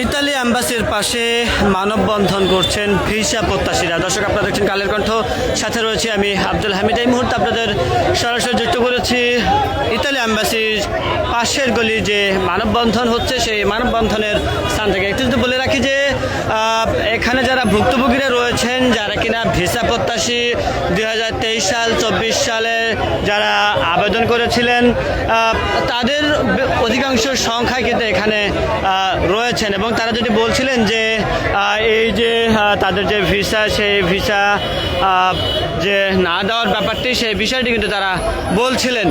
Italy অ্যাম্বাসির পাশে মানববন্ধন করছেন ভিসা প্রত্যাশীরা। দর্শক, আপনারা দেখছেন কালের কণ্ঠ। সাথে রয়েছে আমি আব্দুল হামিদ। এই মুহূর্তে আপনাদের সরাসরি যুক্ত করেছি ইতালি অ্যাম্বাসির পাশের গলি যে মানববন্ধন হচ্ছে, সেই মানববন্ধনের স্থান থেকে। একটু বলে রাখি যে এখানে যারা ভুক্তভোগীরা রয়েছেন, যারা কিনা ভিসা প্রত্যাশী দুই হাজার তেইশ সাল, চব্বিশ সালে যারা আবেদন করেছিলেন তাদের অধিকাংশ সংখ্যায় কিন্তু এখানে রয়েছেন। এবং তারা যদি বলছিলেন যে এই যে তাদের যে ভিসা সেই ভিসা যে না দেওয়ার ব্যাপারটি, সেই বিষয়টি কিন্তু তারা বলছিলেন।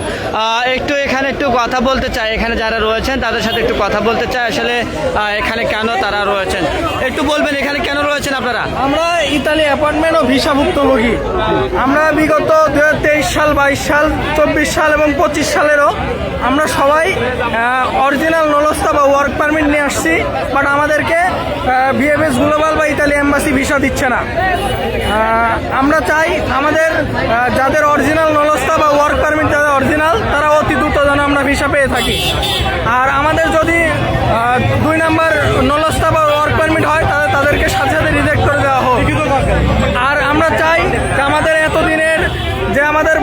একটু এখানে একটু কথা বলতে চাই। এখানে যারা রয়েছেন, তাদের সাথে একটু কথা বলতে চাই। আসলে এখানে কেন তারা রয়েছেন? একটু বলবেন, এখানে কেন রয়েছেন আপনারা? আমরা ইতালি অ্যাপার্টমেন্ট ও ভিসা ভুক্তভোগী আমরা বিগত দু হাজার তেইশ সাল, বাইশ সাল, চব্বিশ সাল এবং পঁচিশ সালেরও আমরা সবাই অরিজিনাল নলস্তা বা ওয়ার্ক পারমিট নিয়ে আসছি। বাট আমাদেরকে ভিএফএস গ্লোবাল বা ইতালি এম্বাসি ভিসা দিচ্ছে না। আমরা চাই আমাদের যাদের অরিজিনাল নলস্তা বা ওয়ার্ক পারমিট যাদের অরিজিনাল, তারা অতি দ্রুত যেন আমরা ভিসা পেয়ে থাকি। আর আমাদের যদি দুই নাম্বার নলস্তা বা ওয়ার্ক পারমিট হয় তাহলে তাদেরকে সাথে সাথে রিজেক্ট করে দেওয়া হোক আর আমরা চাই যে আমাদের এতদিনের যে আমাদের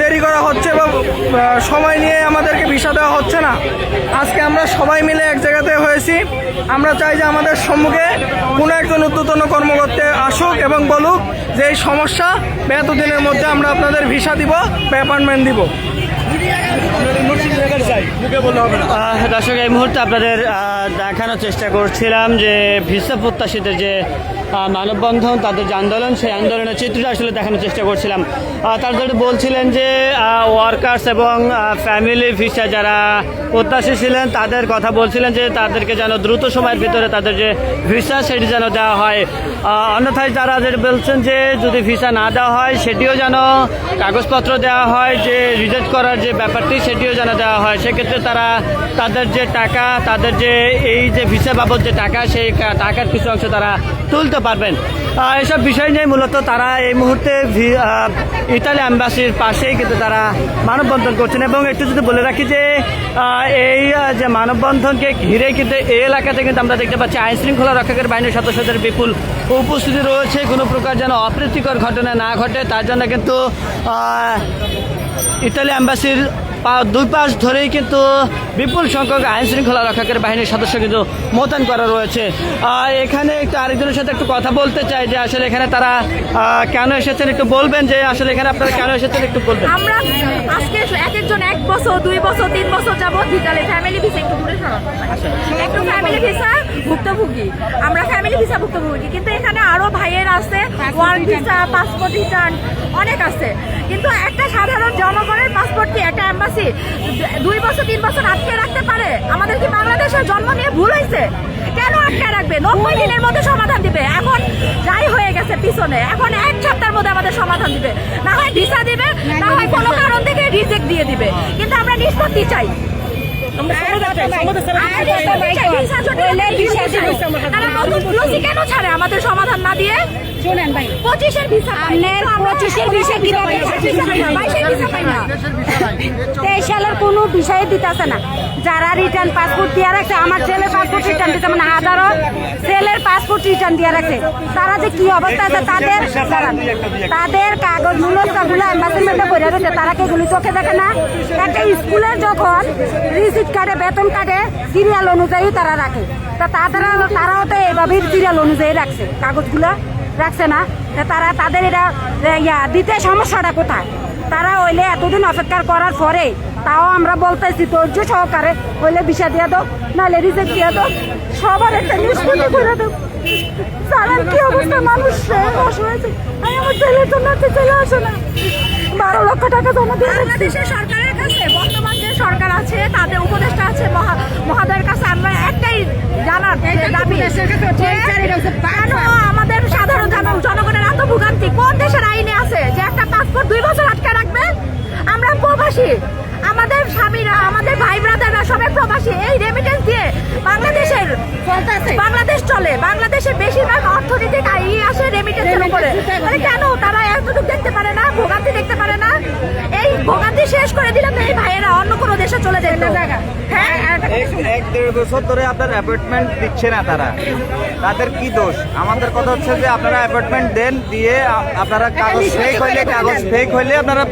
দেরি করা হচ্ছে বা সময় নিয়ে আমাদেরকে ভিসা দেওয়া হচ্ছে না। আজকে আমরা সবাই মিলে এক জায়গাতে হয়েছি। আমরা চাই যে আমাদের সম্মুখে কোনো একজন উদ্যতন কর্মকর্তা আসুক এবং বলুক যে এই সমস্যা এতদিনের মধ্যে আমরা আপনাদের ভিসা দিব, বা অ্যাপয়েন্টমেন্ট দিব। দর্শক এই মুহূর্তে আপনাদের দেখানোর চেষ্টা করছিলাম যে ভিসা প্রত্যাশীদের যে মানববন্ধন তাদের যে আন্দোলন সেই আন্দোলনের চিত্রটা আসলে দেখানোর চেষ্টা করছিলাম। যেটা বলছিলেন যে ওয়ার্কার্স এবং ফ্যামিলি ভিসা যারা প্রত্যাশী ছিলেন তাদের কথা বলছিলেন যে তাদেরকে যেন দ্রুত সময়ের ভিতরে তাদের যে ভিসা সেটি যেন দেওয়া হয়। অন্যথায় যারা বলছেন যে যদি ভিসা না দেওয়া হয় সেটিও যেন কাগজপত্র দেওয়া হয় যে রিজেক্ট করার যে ব্যাপারটি সেটিও যেন দেওয়া হয়। সেক্ষেত্রে তারা তাদের যে টাকা, তাদের যে এই যে ভিসা বাবদ যে টাকা, সেই টাকার কিছু অংশ তারা তুলতে পারবেন। এসব বিষয় নিয়ে মূলত তারা এই মুহূর্তে ইতালি অ্যাম্বাসির পাশেই কিন্তু তারা মানববন্ধন করছেন। এবং একটু যদি বলে রাখি যে এই যে মানববন্ধনকে ঘিরে কিন্তু এই এলাকাতে কিন্তু আমরা দেখতে পাচ্ছি আইন শৃঙ্খলা রক্ষকের বাহিনীর সদস্যদের বিপুল উপস্থিতি রয়েছে। কোনো প্রকার যেন অপ্রীতিকর ঘটনা না ঘটে, তার জন্য কিন্তু ইতালি অ্যাম্বাসির দুই পাশ ধরেই কিন্তু বিপুল সংখ্যক আইন শৃঙ্খলা রক্ষকের বাহিনীর সদস্য কিন্তু মোতায়েন করা রয়েছে। আর এখানে একটু আরেকজনের সাথে একটু কথা বলতে চাই যে আসলে এখানে তারা কেন এসেছেন একটু বলবেন যে আসলে এখানে আপনারা কেন এসেছেন একটু বলবেন। আমরা আজকে এক একজন এক বছর, দুই বছর, তিন বছর যাবত ভিটালে ফ্যামিলি ভিসা একটু সরানো। একটু ফ্যামিলি ভিসা ভুক্তভোগী। আমরা ফ্যামিলি ভিসা ভুক্তভোগী। কিন্তু এখানে আরও ভাইয়ের আছে ওয়ার্ক ভিসা পাসপোর্ট রিটার্ন অনেক আছে। কিন্তু একটা সাধারণ জনগণের এম্বাসি দুই বছর তিন বছর আটকে রাখতে পারে? আমাদের কি বাংলাদেশের জন্ম নিয়ে ভুল হয়েছে? কেন আটকে রাখবে? নব্বই দিনের মধ্যে সমাধান দিবে। এখন যাই হয়ে গেছে পিছনে। এখন এক সপ্তাহের মধ্যে আমাদের সমাধান দিবে। না হয় ভিসা দিবে না হয় কোনো কারণ থেকে রিজেক্ট দিয়ে দিবে। কিন্তু আমরা নিষ্পত্তি চাই। কেন ছাড়ে? আমাদের সমাধান না দিয়ে শোনেন ভাই। পঁচিশের ভিসা আপনার পঁচিশের ভিসা কীভাবে তেইশ সালের কোনো বিষয়ে দিতেছে না। যারা রিটার্ন পাসপোর্ট দিয়ে রাখছে আমার ছেলের পাসপোর্ট রিটার্ন দিতে মানে হাজারো ছেলের পাসপোর্ট রিটার্ন দিয়ে রাখছে। তারা যে কি অবস্থা আছে তাদের তাদের কাগজ মূলস্থাগুলো অ্যাম্বাসির মধ্যে রয়েছে। তারা কি এগুলি চোখে দেখে না? একটা স্কুলে যখন রিসিট কাটে বেতন কাটে সিরিয়াল অনুযায়ী তারা রাখে। তা তারা তারাও তো এইভাবেই সিরিয়াল অনুযায়ী রাখছে কাগজগুলো। রাখছে না। তারা তাদের এটা ইয়া, দিতে সমস্যাটা কোথায়? তারা ওইলে এতদিন অপেক্ষা করার পরে তাও আমরা বলতেছি, ধৈর্য সহকারে ওইলে বিষা দিয়ে দাও, নাহলে রিজেক্ট দিয়ে দাও। সবার একটা নিষ্পত্তি করে দাও। জানেন কি অবস্থা? মানুষ হয়েছে। জন্য আসে না। বারো লক্ষ টাকা জমা দিয়ে সরকারের কাছে, বর্তমান যে সরকার আছে, তাদের উপদেষ্টা আছে, মহা- মহাদয়ের কাছে আমরা একটাই জানার যে দাবি যে কেন আমাদের সাধারণ জন- জনগণের এত ভোগান্তি কোন দেশের আইনে আছে যে একটা পাসপোর্ট দুই বছর আটকে রাখবে আমরা প্রবাসী আমাদের স্বামীরা আমাদের ভাই ব্রাদাররা সবাই প্রবাসী এই রেমিটেন্স দিয়ে বাংলাদেশের বাংলাদেশ চলে বাংলাদেশের বেশিরভাগ অর্থনৈতিক আয় আসে রেমিটেন্সের উপরে মানে কেন তারা এতটুকু দেখতে পারে না ভোগান্তি দেখতে পারে না এই ভোগান্তি শেষ করে দিলাম এই ভাইয়েরা অন্য কোনো দেশে চলে যায় যেত হ্যাঁ এক দেড় বছর ধরে আপনার অ্যাপয়েন্টমেন্ট দিচ্ছে না তারা। তাদের কি দোষ? আমাদের কথা হচ্ছে যে আপনারা অ্যাপয়েন্টমেন্ট দেন দিয়ে আপনারা কাগজ ফেক হইলে কাগজ ফেক হইলে আপনারা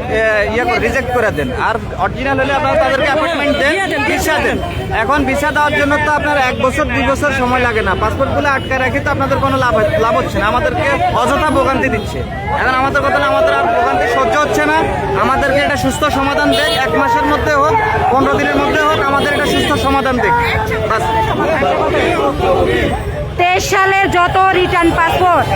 ইয়ে রিজেক্ট করে দেন। আর অরিজিনাল হলে আপনারা তাদেরকে অ্যাপয়েন্টমেন্ট দেন। ভিসা দেন এখন ভিসা দেওয়ার জন্য তো আপনার এক বছর দুই বছর সময় লাগে না। পাসপোর্টগুলো আটকে রাখি তো আপনাদের কোনো লাভ লাভ হচ্ছে না। আমাদেরকে অযথা ভোগান্তি দিচ্ছে। এখন আমাদের কথা না আমাদের আর ভোগান্তি সহ্য হচ্ছে না। আমাদেরকে এটা সুস্থ সমাধান দেখ এক মাসের মধ্যে হোক পনেরো দিনের মধ্যে হোক আমাদের এটা সুস্থ সমাধান দেখ। তেইশ সালের যত রিটার্ন পাসপোর্ট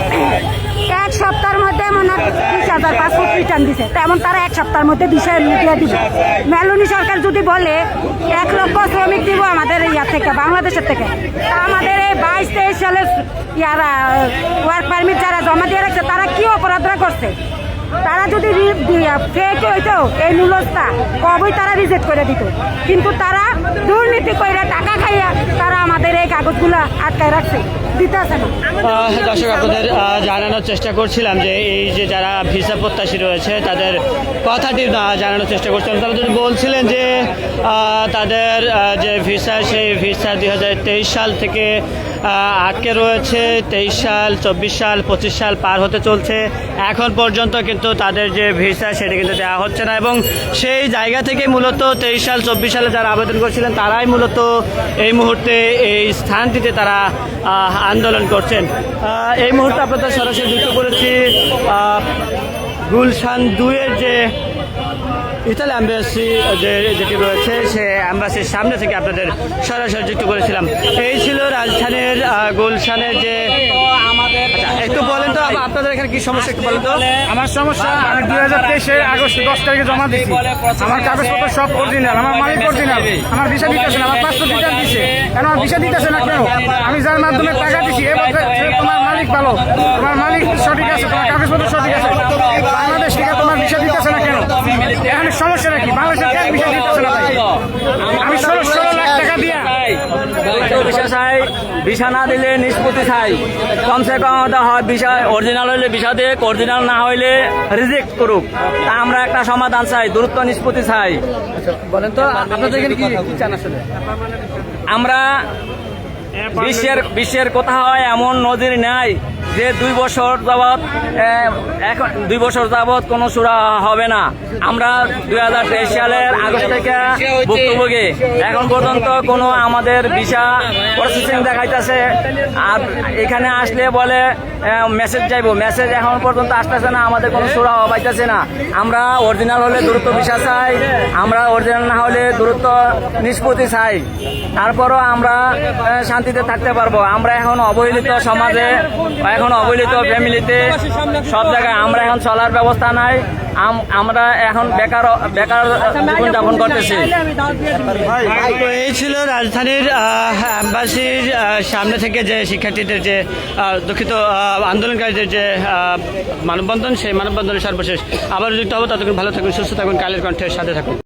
এক সপ্তাহের মধ্যে মনে হয় বিশ হাজার পাসপোর্ট রিটার্ন দিছে। তেমন তারা এক সপ্তাহের মধ্যে দিশা দিয়ে দিবে। মেলুনি সরকার যদি বলে, এক লক্ষ শ্রমিক দিব আমাদের ইয়ার থেকে, বাংলাদেশের থেকে। আমাদের এই বাইশ, তেইশ সালের ইয়ারা ওয়ার্ক পারমিট যারা জমা দিয়ে রাখছে, তারা কি অপরাধরা করছে? তারা যদি ফেক হইতো, এই নুলসটা কবই তারা রিজেক্ট করে দিত। কিন্তু তারা দুর্নীতি করে টাকা খাইয়া তারা আমাদের এই কাগজগুলো আটকায় রাখছে। দর্শক, আপনাদের জানানোর চেষ্টা করছিলাম যে এই যে যারা ভিসা প্রত্যাশী রয়েছে, তাদের কথাটি জানানোর চেষ্টা করছিলাম। তারা যদি বলছিলেন যে তাদের যে ভিসা, সেই ভিসা দু হাজার তেইশ সাল থেকে আটকে রয়েছে, তেইশ সাল, চব্বিশ সাল, পঁচিশ সাল পার হতে চলছে। এখন পর্যন্ত কিন্তু তাদের যে ভিসা, সেটা কিন্তু দেওয়া হচ্ছে না। এবং সেই জায়গা থেকে মূলত তেইশ সাল, চব্বিশ সালে যারা আবেদন করেছিলেন, তারাই মূলত এই মুহূর্তে এই স্থানটিতে তারা আন্দোলন করছেন। এই মুহূর্তে আপনাদের সরাসরি যুক্ত করেছি গুলশান দুয়ের যে ইতালি অ্যাম্বাসি যে যেটি রয়েছে সে অ্যাম্বাসির সামনে থেকে আপনাদের সরাসরি যুক্ত করেছিলাম। এই ছিল রাজধানীর গুলশানের যে আচ্ছা একটু বলেন তো আপ- আপনাদের এখানে কি সমস্যা একটু বলেন তো। আমার সমস্যা আমি দুই হাজার তেইশে আগস্ট দশ তারিখে জমা দিচ্ছি আমার কাগজপত্র সব অরিজিনাল আমার মালিক অরিজিনাল আমার ভিসা দিতেছে না আমার পাসপোর্ট রিটার্ন দিচ্ছে কেন আমার ভিসা দিতেছে না কেন? আমি যার মাধ্যমে টাকা দিচ্ছি এবার তোমার মালিক ভালো। তোমার মালিক সঠিক আছে তোমার কাগজপত্র সঠিক আছে বাংলাদেশ থেকে তোমার ভিসা দিতেছে না কেন এখানে সমস্যাটা কি বাংলাদেশের কেন ভিসা দিতেছে না ভাই? আমি ষোলো ষোলো লাখ টাকা দিয়া। ভিসা চাই ভিসা না দিলে নিষ্পত্তি চাই কমসে কম হয় ভিসা অরিজিনাল হইলে ভিসা দেখ অরিজিনাল না হইলে রিজেক্ট করুক। তা আমরা একটা সমাধান চাই দূরত্ব নিষ্পত্তি চাই। বলেন তো আপনাদের এখানে কি কি চান আসলে? আমরা বিশ্বের বিশ্বের কোথাও এমন নজির নাই যে দুই বছর যাবৎ এখন দুই বছর যাবৎ কোনো সুরা হবে না। আমরা দুই হাজার তেইশ সালের আগস্ট থেকে ভুক্তভোগী। এখন পর্যন্ত কোনো আমাদের ভিসা প্রসেসিং দেখাইতেছে। আর এখানে আসলে বলে মেসেজ যাইবো। মেসেজ এখন পর্যন্ত আসতেছে না, আমাদের কোনো সুরা পাইতেছে না। আমরা অরিজিনাল হলে দূরত্ব ভিসা চাই, আমরা অরিজিনাল না হলে দূরত্ব নিষ্পত্তি চাই। তারপরও আমরা শান্তিতে থাকতে পারব। আমরা এখন অবহেলিত সমাজে, এখন অবহেলিত ফ্যামিলিতে, সব জায়গায় আমরা এখন চলার ব্যবস্থা নাই। আম- আমরা এখন বেকার বেকার জীবনযাপন করতেছি। এই ছিল রাজধানীর অ্যাম্বাসির সামনে থেকে যে শিক্ষার্থীদের যে দুঃখিত আন্দোলনকারীদের যে মানববন্ধন, সেই মানববন্ধনের সর্বশেষ আবার যুক্ত হব। ততক্ষণ ভালো থাকুন, সুস্থ থাকুন, কালের কণ্ঠের সাথে থাকুন।